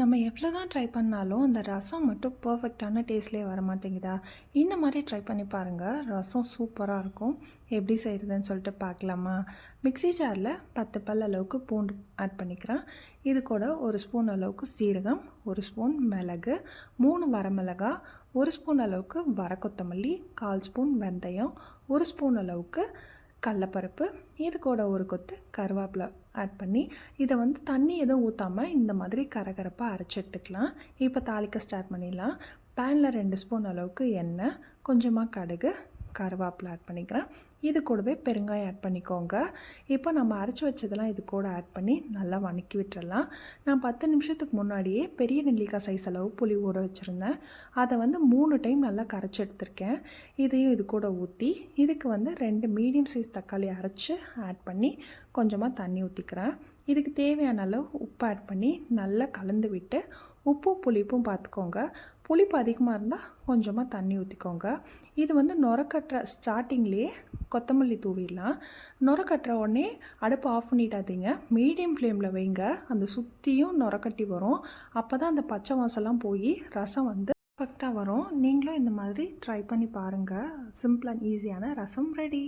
நம்ம எவ்வளோ தான் ட்ரை பண்ணாலும் அந்த ரசம் மட்டும் பர்ஃபெக்டான டேஸ்ட்லேயே வர மாட்டேங்குதா இந்த மாதிரி ட்ரை பண்ணி பாருங்கள் ரசம் சூப்பராக இருக்கும். எப்படி செய்கிறதுன்னு சொல்லிட்டு பார்க்கலாமா? மிக்ஸி ஜாரில் பத்து பல் அளவுக்கு பூண்டு ஆட் பண்ணிக்கிறேன். இது கூட ஒரு ஸ்பூன் அளவுக்கு சீரகம் ஒரு ஸ்பூன் மிளகு மூணு வரமிளகா ஒரு ஸ்பூன் அளவுக்கு வர கொத்தமல்லி கால் ஸ்பூன் வெந்தயம் ஒரு ஸ்பூன் அளவுக்கு கடலப்பருப்பு இது கூட ஒரு கொத்து கருவேப்பிலை ஆட் பண்ணி இதை வந்து தண்ணி எதுவும் ஊற்றாமல் இந்த மாதிரி கரகரப்பாக அரைச்சி எடுத்துக்கலாம். இப்போ தாளிக்க ஸ்டார்ட் பண்ணிடலாம். பேனில் ரெண்டு ஸ்பூன் அளவுக்கு எண்ணெய் கொஞ்சமாக கடுகு கருவேப்பிலை ஆட் பண்ணிக்கிறேன். இது கூடவே பெருங்காயம் ஆட் பண்ணிக்கோங்க. இப்போ நம்ம அரைச்சி வச்சதெல்லாம் இது கூட ஆட் பண்ணி நல்லா வணக்கி விட்டுறலாம். நான் பத்து நிமிஷத்துக்கு முன்னாடியே பெரிய நெல்லிக்காய் சைஸ் அளவு புளி ஊற வச்சுருந்தேன். அதை வந்து மூணு டைம் நல்லா கரைச்சி எடுத்திருக்கேன். இதையும் இது கூட ஊற்றி இதுக்கு வந்து ரெண்டு மீடியம் சைஸ் தக்காளி அரைச்சி ஆட் பண்ணி கொஞ்சமாக தண்ணி ஊற்றிக்கிறேன் இதுக்கு தேவையான அளவு உப்பு ஆட் பண்ணி நல்லா கலந்து விட்டு உப்பும் புளிப்பும் பார்த்துக்கோங்க புளிப்பு அதிகமாக இருந்தால் கொஞ்சமாக தண்ணி ஊற்றிக்கோங்க இது வந்து நுரக்கட்டுற ஸ்டார்டிங்லேயே கொத்தமல்லி தூவிடலாம். நுரக்கட்டுற உடனே அடுப்பு ஆஃப் பண்ணிடாதீங்க. மீடியம் ஃப்ளேமில் வைங்க. அந்த சுற்றியும் நுரக்கட்டி வரும். அப்போ தான் அந்த பச்சை வாசம்லாம் போய் ரசம் வந்து பர்ஃபெக்டாக வரும். நீங்களும் இந்த மாதிரி ட்ரை பண்ணி பாருங்கள் சிம்பிள் அண்ட் ஈஸியான ரசம் ரெடி